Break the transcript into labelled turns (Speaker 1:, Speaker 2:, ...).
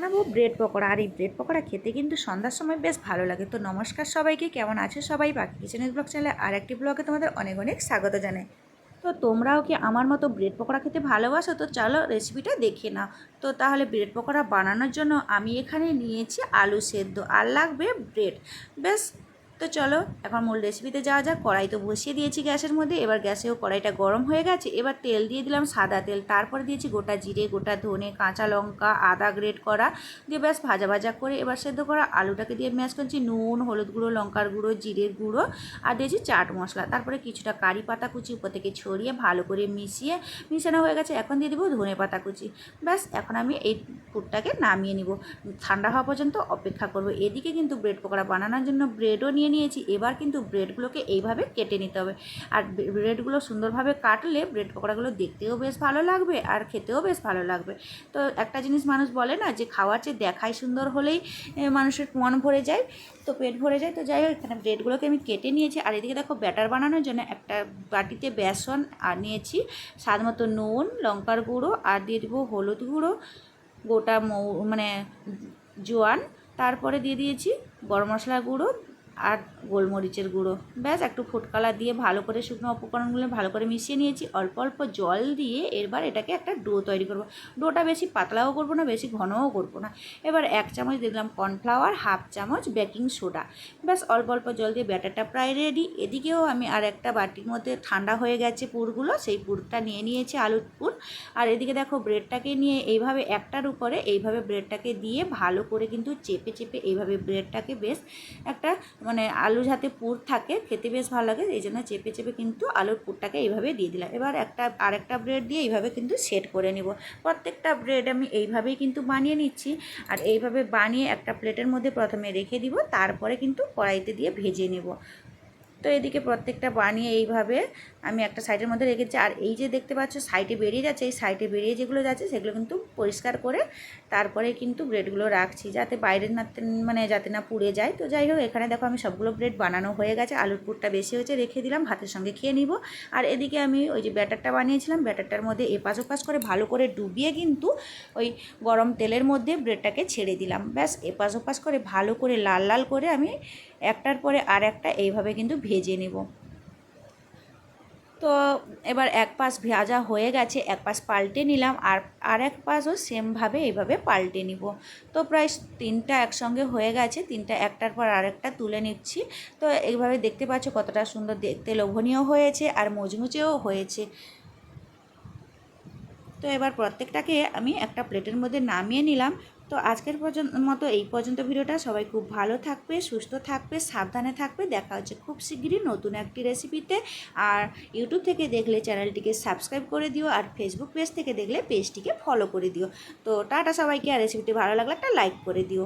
Speaker 1: বানাবো ব্রেড পকোড়া। আর এই ব্রেড পকোড়া খেতে কিন্তু সন্ধ্যার সময় বেশ ভালো লাগে। তো নমস্কার সবাইকে। কেমন আছে সবাই? বাকি কিচেনের ব্লগ চ্যানেলে আর একটি ব্লগে তোমাদের অনেক অনেক স্বাগত জানাই। তো তোমরাও কি আমার মতো ব্রেড পকোড়া খেতে ভালোবাসো? তো চলো রেসিপিটা দেখে নাও। তো তাহলে ব্রেড পকোড়া বানানোর জন্য আমি এখানে নিয়েছি আলু সেদ্ধ। আর লাগবে ব্রেড বেশ তো চলো, এখন মূল রেসিপিতে যাওয়া যাক। কড়াই তো বসিয়ে দিয়েছি গ্যাসের মধ্যে। এবার গ্যাসেও কড়াইটা গরম হয়ে গেছে। এবার তেল দিয়ে দিলাম সাদা তেল। তারপরে দিয়েছি গোটা জিরে, গোটা ধনে, কাঁচা লঙ্কা, আদা গ্রেট করা। দিয়ে ব্যাস ভাজা ভাজা করে এবার সেদ্ধ করা আলুটাকে দিয়ে ম্যাশ করছি নুন, হলুদ গুঁড়ো, লঙ্কার গুঁড়ো, জিরের গুঁড়ো আর দিয়েছি চাট মশলা। তারপরে কিছুটা কারি পাতা কুচি উপর থেকে ছড়িয়ে ভালো করে মিশিয়ে, মিশানো হয়ে গেছে। এখন দিয়ে দেবো ধনে পাতা কুচি। ব্যাস, এখন আমি এই ফুডটাকে নামিয়ে নিব। ঠান্ডা হওয়া পর্যন্ত অপেক্ষা করব। এদিকে কিন্তু ব্রেড পকোড়া বানানোর জন্য ব্রেডও নিয়ে নিয়েছি, এবার কিন্তু ব্রেডগুলোকে এইভাবে কেটে নিতে হবে। আর ব্রেডগুলো সুন্দরভাবে কাটলে ব্রেড পকোড়াগুলো দেখতেও বেশ ভালো লাগবে আর খেতেও বেশ ভালো লাগবে। তো একটা জিনিস মানুষ বলে না যে, খাওয়ার চেয়ে দেখাই সুন্দর হলেই মানুষের মন ভরে যায়। তো পেট ভরে যায়, তো যাই হোক, এখানে ব্রেডগুলোকে আমি কেটে নিয়েছি। আর এদিকে দেখো, ব্যাটার বানানোর জন্য একটা বাটিতে বেসন আর নিয়েছি। স্বাদ মতো নুন, লঙ্কার গুঁড়ো, আর দিয়ে দেবো হলুদ গুঁড়ো, গোটা মৌ মানে জোয়ান। তারপরে দিয়ে দিয়েছি গরম মশলা গুঁড়ো আর গোলমরিচের গুঁড়ো। ব্যাস, একটু ফুড কালার দিয়ে ভালো করে শুকনো উপকরণগুলো ভালো করে মিশিয়ে নিয়েছি। অল্প অল্প জল দিয়ে এবার এটাকে একটা ডো তৈরি করব। ডোটা বেশি পাতলাও করব না, বেশি ঘনও করব না। এবার এক চামচ দিলাম কর্নফ্লাওয়ার হাফ চামচ বেকিং সোডা ব্যাস, অল্প অল্প জল দিয়ে ব্যাটারটা প্রায় রেডি এদিকেও আমি আর একটা বাটির মধ্যে ঠান্ডা হয়ে গেছে পুরগুলো সেই পুরটা নিয়ে নিয়েছি আলুর পুর। আর এদিকে দেখো ব্রেডটাকে নিয়ে এইভাবে একটার উপরে এইভাবে ব্রেডটাকে দিয়ে ভালো করে কিন্তু চেপে চেপে এইভাবে ব্রেডটাকে বেশ একটা মানে আলু যাতে পুর থাকে, খেতে বেশ ভালো লাগে, এই জন্য চেপে চেপে কিন্তু আলুর পুরটাকে এইভাবে দিয়ে দিলাম। এবার একটা, আরেকটা ব্রেড দিয়ে এইভাবে কিন্তু সেট করে নিব। প্রত্যেকটা ব্রেড আমি এইভাবেই কিন্তু বানিয়ে নিচ্ছি। আর এইভাবে বানিয়ে একটা প্লেটের মধ্যে প্রথমে রেখে দিব, তারপরে কিন্তু কড়াইতে দিয়ে ভেজে নেব। তো এদিকে প্রত্যেকটা বানিয়ে এইভাবে আমি একটা সাইডের মধ্যে রেখেছি আর এই যে দেখতে পাচ্ছ, সাইডে বেরিয়ে যাচ্ছে, এই সাইডে বেরিয়ে যেগুলো যাচ্ছে সেগুলো কিন্তু পরিষ্কার করে তারপরে কিন্তু ব্রেডগুলো রাখছি যাতে বাইরে না মানে যাতে না পুড়ে যায়। তো যাই হোক, এখানে দেখো আমি সবগুলো ব্রেড বানানো হয়ে গেছে। আলুর পুরটা বেশি হয়েছে, রেখে দিলাম, ভাতের সঙ্গে খেয়ে নিব। আর এদিকে আমি ওই যে ব্যাটারটা বানিয়েছিলাম, ব্যাটারটার মধ্যে এপাশ ওপাশ করে ভালো করে ডুবিয়ে কিন্তু ওই গরম তেলের মধ্যে ব্রেডটাকে ছেড়ে দিলাম। ব্যাস, এপাশ ওপাশ করে ভালো করে লাল লাল করে আমি একটার পরে আর একটা এইভাবে কিন্তু ভেজে নেব। তো এবার এক পাশ ভাজা হয়ে গেছে, এক পাশ পাল্টে নিলাম আর আর এক পাশও সেমভাবে এইভাবে পাল্টে নিব। তো প্রায় তিনটা একসঙ্গে হয়ে গেছে, তিনটা একটার পর আরেকটা তুলে নিচ্ছি। তো এইভাবে দেখতে পাচ্ছ কতটা সুন্দর, দেখতে লোভনীয় হয়েছে আর মজমুচেও হয়েছে। তো এবার প্রত্যেকটাকে আমি একটা প্লেটের মধ্যে নামিয়ে নিলাম। তো আজকের পর্যন্ত মতো এই পর্যন্ত ভিডিওটা। সবাই খুব ভালো থাকবে, সুস্থ থাকবে, সাবধানে থাকবে। দেখা হচ্ছে খুব শিগগিরই নতুন একটি রেসিপিতে আর ইউটিউব থেকে দেখলে চ্যানেলটিকে সাবস্ক্রাইব করে দিও আর ফেসবুক পেজ থেকে দেখলে পেজটিকে ফলো করে দিও। তো টাটা সবাইকে। আর রেসিপিটি ভালো লাগলে একটা লাইক করে দিও।